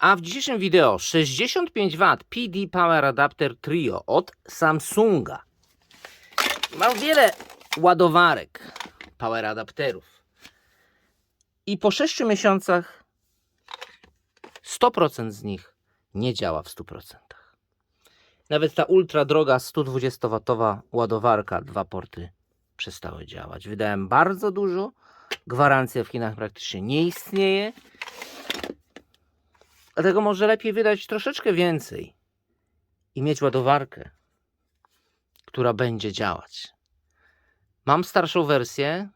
A w dzisiejszym wideo 65W PD Power Adapter Trio od Samsunga. Mam wiele ładowarek power adapterów. I po 6 miesiącach 100% z nich nie działa w 100%. Nawet ta ultra droga 120W ładowarka, dwa porty przestały działać. Wydałem bardzo dużo. Gwarancja w Chinach praktycznie nie istnieje. Dlatego może lepiej wydać troszeczkę więcej i mieć ładowarkę, która będzie działać. Mam starszą wersję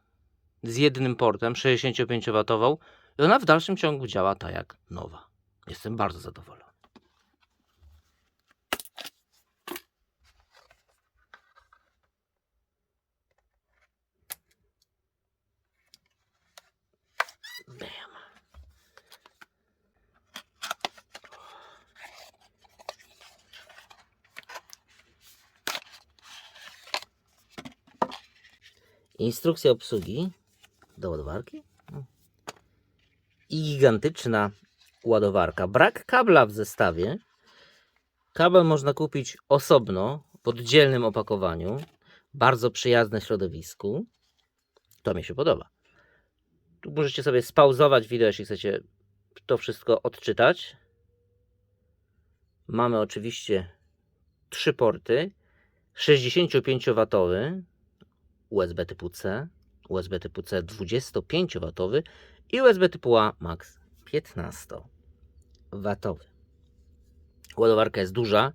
z jednym portem 65W i ona w dalszym ciągu działa tak jak nowa. Jestem bardzo zadowolony. Instrukcja obsługi do ładowarki. I gigantyczna ładowarka. Brak kabla w zestawie. Kabel można kupić osobno, w oddzielnym opakowaniu. Bardzo przyjazne środowisku. To mi się podoba. Tu możecie sobie spauzować wideo, jeśli chcecie to wszystko odczytać. Mamy oczywiście trzy porty. 65W USB typu C, USB typu C 25W i USB typu A max 15W. Ładowarka jest duża,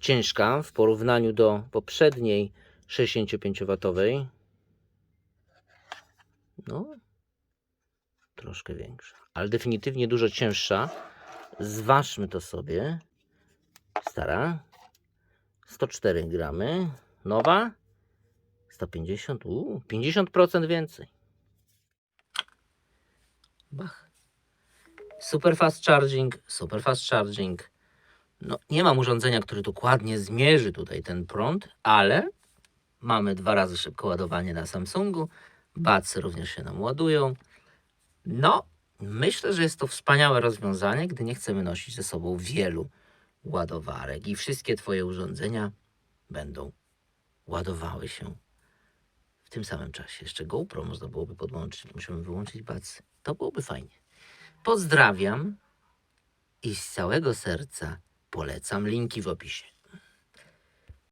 ciężka w porównaniu do poprzedniej 65W. No, troszkę większa, ale definitywnie dużo cięższa. Zważmy to sobie. Stara 104 gramy, nowa 150, uuu, 50% więcej. Bach. Super fast charging, super fast charging. No, nie mam urządzenia, które dokładnie zmierzy tutaj ten prąd, ale mamy dwa razy szybko ładowanie na Samsungu. Bacy również się nam ładują. No, myślę, że jest to wspaniałe rozwiązanie, gdy nie chcemy nosić ze sobą wielu ładowarek i wszystkie Twoje urządzenia będą ładowały się w tym samym czasie. Jeszcze GoPro można byłoby podłączyć, musimy wyłączyć bacy. To byłoby fajnie. Pozdrawiam i z całego serca polecam linki w opisie.